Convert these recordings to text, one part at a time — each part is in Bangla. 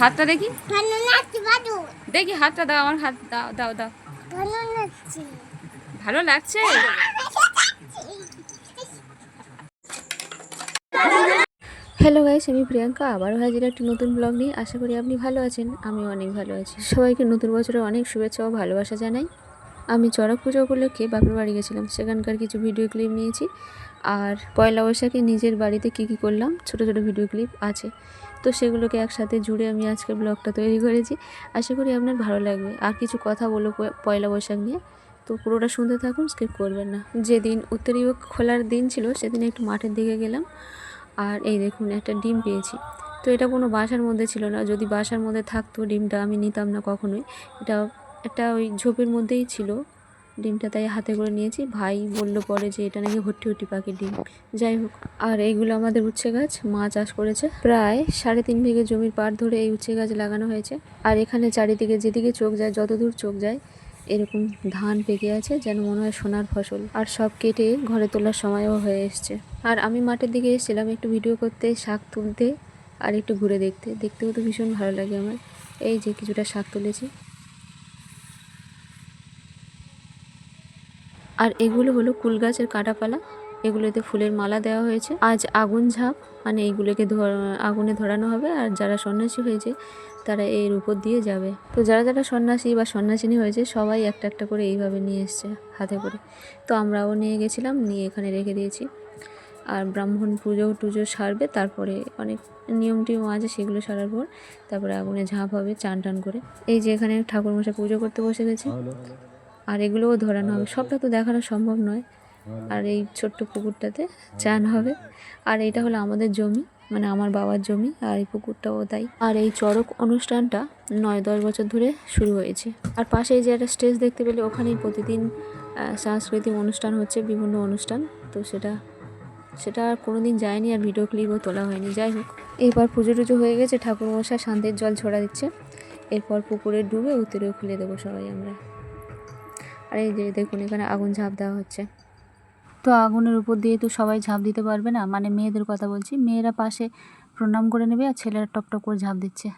হাতটা দেখি। দেখি হাতটা দাও আমার হাত দাও দাও দাও। ভালো লাগছে। ভালো লাগছে? হ্যালো গাইস আমি প্রিয়াঙ্কা আবারও হাজির একটি নতুন ব্লগ নিয়ে। আশা করি আপনি ভালো আছেন আমি অনেক ভালো আছি। সবাইকে নতুন বছরের অনেক শুভেচ্ছা ও ভালোবাসা জানাই। আমি চড়ক পুজো উপলক্ষে বাপের বাড়ি গেছিলাম সেখানকার কিছু ভিডিও ক্লিপ নিয়েছি। আর পয়লা বৈশাখে নিজের বাড়িতে কী কী করলাম? ছোট ছোট ভিডিও ক্লিপ আছে। তো সেগুলোকে একসাথে জুড়ে আমি আজকে ব্লগটা তৈরি করেছি। আশা করি আপনার ভালো লাগবে। আর কিছু কথা বলো পয়লা বৈশাখ নিয়ে। তো পুরোটা শুনতে থাকুন, স্কিপ করবেন না। যেদিন উত্তরীয় খোলার দিন ছিল, সেদিন একটু মাঠের দিকে গেলাম। আর এই দেখুন, একটা ডিম পেয়েছি। তো এটা কোনো বাসার মধ্যে ছিল না। যদি বাসার মধ্যে থাকতো ডিমটা, আমি নিতাম না কখনোই। এটা একটা ওই ঝোপের মধ্যেই ছিল। ডিমটা তাই হাতে করে নিয়েছি। ভাই বলল পরে যে এটা নাকি হট্টি হট্টি পাখির ডিম। যাই হোক, আর এইগুলো আমাদের উচ্ছে গাছ, মা চাষ করেছে। প্রায় সাড়ে তিন বিঘে জমির পাড় ধরে এই উচ্ছে গাছ লাগানো হয়েছে। আর এখানে চারিদিকে যেদিকে চোখ যায়, যতদূর চোখ যায়, এরকম ধান পেকে আছে যেন মনে হয় সোনার ফসল। আর সব কেটে ঘরে তোলার সময়ও হয়ে এসছে। আর আমি মাঠের দিকে এসেছিলাম একটু ভিডিও করতে, শাক তুলতে আর একটু ঘুরে দেখতে। দেখতেও তো ভীষণ ভালো লাগে আমার। এই যে কিছুটা শাক তুলেছি। আর এগুলো হলো কুল গাছের কাঁটাপালা। এগুলোতে ফুলের মালা দেওয়া হয়েছে। আজ আগুন ঝাঁপ মানে এইগুলোকে আগুনে ধরানো হবে। আর যারা সন্ন্যাসী হয়েছে, তারা এর উপর দিয়ে যাবে। তো যারা যারা সন্ন্যাসী বা সন্ন্যাসিনী হয়েছে, সবাই একটা একটা করে এইভাবে নিয়ে এসছে হাতে করে। তো আমরাও নিয়ে গেছিলাম, নিয়ে এখানে রেখে দিয়েছি। আর ব্রাহ্মণ পুজো টুজো সারবে, তারপরে অনেক নিয়ম টিয়ম আছে, সেগুলো সারার পর তারপরে আগুনে ঝাঁপ হবে, চান টান করে। এই যে এখানে ঠাকুর মশাই পুজো করতে বসে গেছে। আর এগুলোও ধরানো হবে। সবটা তো দেখানো সম্ভব নয়। আর এই ছোট্ট পুকুরটাতে চান হবে। আর এটা হলো আমাদের জমি মানে আমার বাবার জমি আর এই পুকুরটাও তাই। আর এই চড়ক অনুষ্ঠানটা নয় দশ বছর ধরে শুরু হয়েছে। আর পাশে এই যে একটা স্টেজ দেখতে পেলে ওখানেই প্রতিদিন সাংস্কৃতিক অনুষ্ঠান হচ্ছে বিভিন্ন অনুষ্ঠান। তো সেটা সেটা আর কোনো দিন যায়নি আর ভিডিও ক্লিপও তোলা হয়নি। যাই হোক এবার পুজো টুজো হয়ে গেছে ঠাকুর মশাই শান্তির জল ছড়া দিচ্ছে। এরপর পুকুরে ডুবে উত্তরেও খুলে দেবো সবাই আমরা। আর এই যে দেখুন এখানে আগুন ঝাঁপ দেওয়া হচ্ছে। তো আগুনের উপর দিয়ে তো সবাই ঝাঁপ দিতে পারবে না? মানে মেয়েদের কথা বলছি। মেয়েরা পাশে প্রণাম করে নেবে আর ছেলেরা টপ টপ করে ঝাঁপ দিচ্ছে।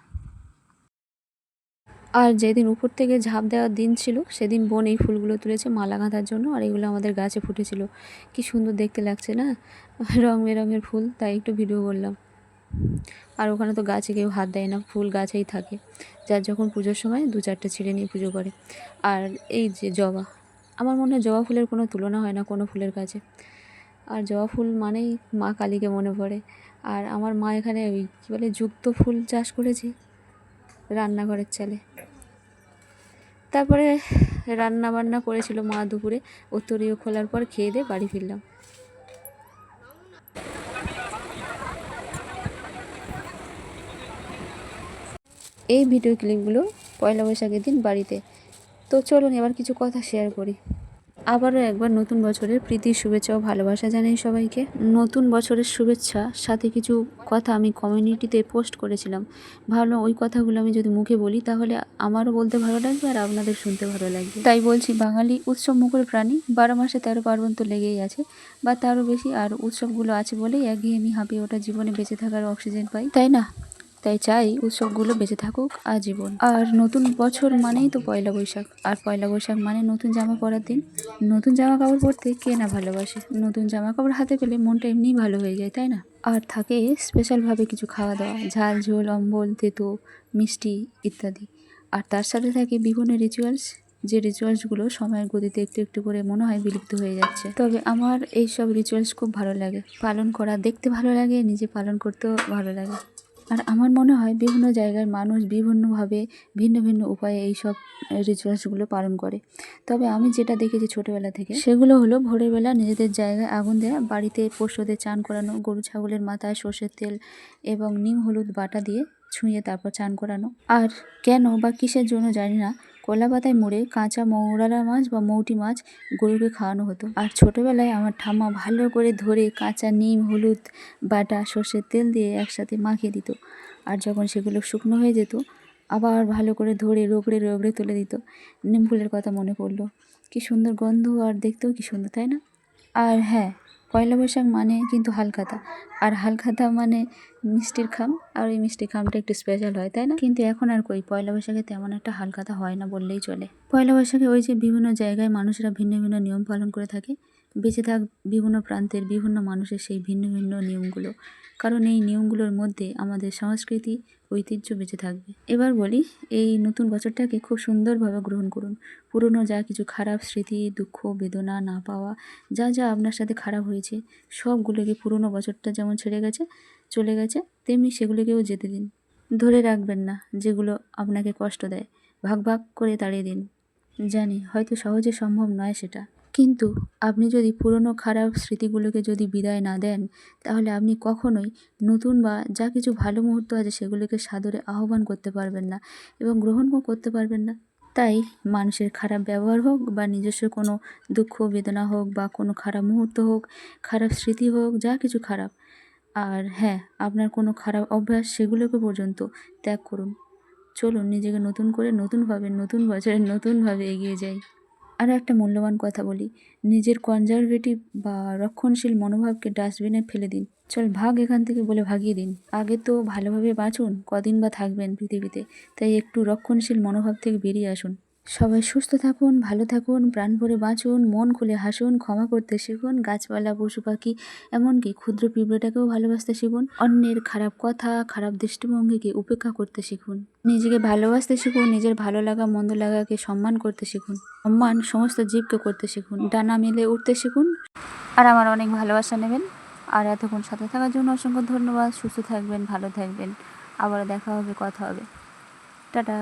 আর যেদিন উপর থেকে ঝাঁপ দেওয়ার দিন ছিল সেদিন বোন এই ফুলগুলো তুলেছে মালা গাঁথার জন্য আর এগুলো আমাদের গাছে ফুটেছিল। কি সুন্দর দেখতে লাগছে না? রং বেরঙের ফুল তাই একটু ভিডিও করলাম। আর ওখানে তো গাছে কেউ হাত দেয় না, ফুল গাছেই থাকে। যার যখন পুজোর সময় দু চারটে ছিঁড়ে নিয়ে পুজো করে। আর এই যে জবা, আমার মনে হয় জবা ফুলের কোনো তুলনা হয় না কোনো ফুলের কাছে আর জবা ফুল মানেই মা কালীকে মনে পড়ে। আর আমার মা এখানে ওই কী বলে, যুক্ত ফুল চাষ করেছে রান্নাঘরের চালে। তারপরে রান্না বান্না করেছিল মা দুপুরে উত্তরীয় খোলার পর খেয়ে দিয়ে বাড়ি ফিরলাম। এই ভিডিও ক্লিপগুলো পয়লা বৈশাখের দিন বাড়িতে। তো চলুন এবার কিছু কথা শেয়ার করি। আবারও একবার নতুন বছরের প্রীতি শুভেচ্ছা ও ভালোবাসা জানাই সবাইকে। নতুন বছরের শুভেচ্ছা সাথে কিছু কথা আমি কমিউনিটিতে পোস্ট করেছিলাম। ভালো, ওই কথাগুলো আমি যদি মুখে বলি তাহলে আমারও বলতে ভালো লাগবে আর আপনাদের শুনতে ভালো লাগবে। তাই বলছি, বাঙালি উৎসব মুখর প্রাণী, বারো মাসে তেরো পার্বণ তো লেগেই আছে। বা তারও বেশি আর উৎসবগুলো আছে বলেই একঘেয়েমি হাঁপিয়ে ওঠা জীবনে বেঁচে থাকার অক্সিজেন পাই। তাই না? তাই চাই উৎসবগুলো বেঁচে থাকুক আজীবন। আর নতুন বছর মানেই তো পয়লা বৈশাখ। আর পয়লা বৈশাখ মানে নতুন জামা পরার দিন। নতুন জামা কাপড় পরতে কে না ভালোবাসে? নতুন জামা কাপড় হাতে পেলে মনটা এমনিই ভালো হয়ে যায়, তাই না? আর থাকে স্পেশালভাবে কিছু খাওয়া দাওয়া। ঝাল ঝোল, অম্বল, তেতো, মিষ্টি ইত্যাদি। আর তার সাথে থাকে বিভিন্ন রিচুয়ালস যে রিচুয়ালসগুলো সময়ের গতিতে একটু একটু করে মনে হয় বিলুপ্ত হয়ে যাচ্ছে। তবে আমার এই সব রিচুয়ালস খুব ভালো লাগে। পালন করা দেখতে ভালো লাগে, নিজে পালন করতেও ভালো লাগে। আর আমার মনে হয় বিভিন্ন জায়গার মানুষ বিভিন্নভাবে, ভিন্ন ভিন্ন উপায়ে এই সব রিচুয়ালসগুলো পালন করে। তবে আমি যেটা দেখেছি ছোটোবেলা থেকে, সেগুলো হলো ভোরেরবেলা নিজেদের জায়গায় আগুন দেওয়া বাড়িতে পশুদের চান করানো, গরু ছাগলের মাথায় সর্ষের তেল এবং নিম হলুদ বাটা দিয়ে ছুঁয়ে তারপর চান করানো। আর কেন বা কিসের জন্য জানি না কলা পাতায় মুড়ে কাঁচা মৌরালা মাছ বা মৌটি মাছ গরুকে খাওয়ানো হতো। আর ছোটোবেলায় আমার ঠাম্মা ভালো করে ধরে কাঁচা নিম, হলুদ, বাটা, সর্ষের তেল দিয়ে একসাথে মাখিয়ে দিত। আর যখন সেগুলো শুকনো হয়ে যেত, আবার ভালো করে ধরে রোগড়ে রোগড়ে তুলে দিত। নিম ফুলের কথা মনে পড়ল। কি সুন্দর গন্ধ, আর দেখতেও কি সুন্দর, তাই না? আর হ্যাঁ পয়লা বৈশাখ মানে কিন্তু হালখাতা। আর হালখাতা মানে মিষ্টির খাম, আর এই মিষ্টির খামটা একটু স্পেশাল হয়, তাই না? কিন্তু এখন আর কই, পয়লা বৈশাখে তেমন একটা হালখাতা হয় না বললেই চলে। পয়লা বৈশাখে ওই যে বিভিন্ন জায়গায় মানুষরা ভিন্ন ভিন্ন নিয়ম পালন করে থাকে। বেঁচে থাক বিভিন্ন প্রান্তের বিভিন্ন মানুষের সেই ভিন্ন ভিন্ন নিয়মগুলো। কারণ এই নিয়মগুলোর মধ্যে আমাদের সংস্কৃতি ঐতিহ্য বেঁচে থাকবে। এবার বলি, এই নতুন বছরটাকে খুব সুন্দরভাবে গ্রহণ করুন। পুরনো যা কিছু খারাপ স্মৃতি, দুঃখ, বেদনা না পাওয়া, যা যা আপনার সাথে খারাপ হয়েছে, সবগুলোকে পুরনো বছরটা যেমন ছেড়ে গেছে, চলে গেছে, তেমনি সেগুলোকেও যেতে দিন। ধরে রাখবেন না, যেগুলো আপনাকে কষ্ট দেয়। ভাগ ভাগ করে তাড়িয়ে দিন। জানি, হয়তো সহজে সম্ভব নয় সেটা। কিন্তু আপনি যদি পুরনো খারাপ স্মৃতিগুলোকে যদি বিদায় না দেন, তাহলে আপনি কখনোই নতুন বা যা কিছু ভালো মুহূর্ত আছে সেগুলোকে সাদরে আহ্বান করতে পারবেন না এবং গ্রহণও করতে পারবেন না। তাই মানুষের খারাপ ব্যবহার হোক বা নিজস্ব কোনো দুঃখ, বেদনা হোক বা কোনো খারাপ মুহূর্ত হোক, খারাপ স্মৃতি হোক, যা কিছু খারাপ, আর হ্যাঁ আপনার কোনো খারাপ অভ্যাস সেগুলোকে পর্যন্ত ত্যাগ করুন। চলুন নিজেকে নতুন করে নতুনভাবে, নতুন বছরে নতুনভাবে এগিয়ে যাই। আরও একটা মূল্যবান কথা বলি। নিজের কনজারভেটিভ বা রক্ষণশীল মনোভাবকে ডাস্টবিনে ফেলে দিন। চল ভাগ এখান থেকে বলে ভাগিয়ে দিন। আগে তো ভালোভাবে বাঁচুন, কদিন বা থাকবেন পৃথিবীতে। তাই একটু রক্ষণশীল মনোভাব থেকে বেরিয়ে আসুন। সবাই সুস্থ থাকুন, ভালো থাকুন, প্রাণ ভরে বাঁচুন, মন খুলে হাসুন, ক্ষমা করতে শিখুন, গাছপালা, পশু পাখি, এমনকি ক্ষুদ্র পিঁপড়েটাকেও ভালোবাসতে শিখুন, অন্যের খারাপ কথা, খারাপ দৃষ্টিভঙ্গিকে উপেক্ষা করতে শিখুন, নিজেকে ভালোবাসতে শিখুন, নিজের ভালো লাগা, মন্দ লাগাকে সম্মান করতে শিখুন, সম্মান সমস্ত জীবকে করতে শিখুন, ডানা মেলে উঠতে শিখুন। আর আমার অনেক ভালোবাসা নেবেন। আর এতক্ষণ সাথে থাকার জন্য অসংখ্য ধন্যবাদ। সুস্থ থাকবেন, ভালো থাকবেন। আবার দেখা হবে, কথা হবে। টাটা।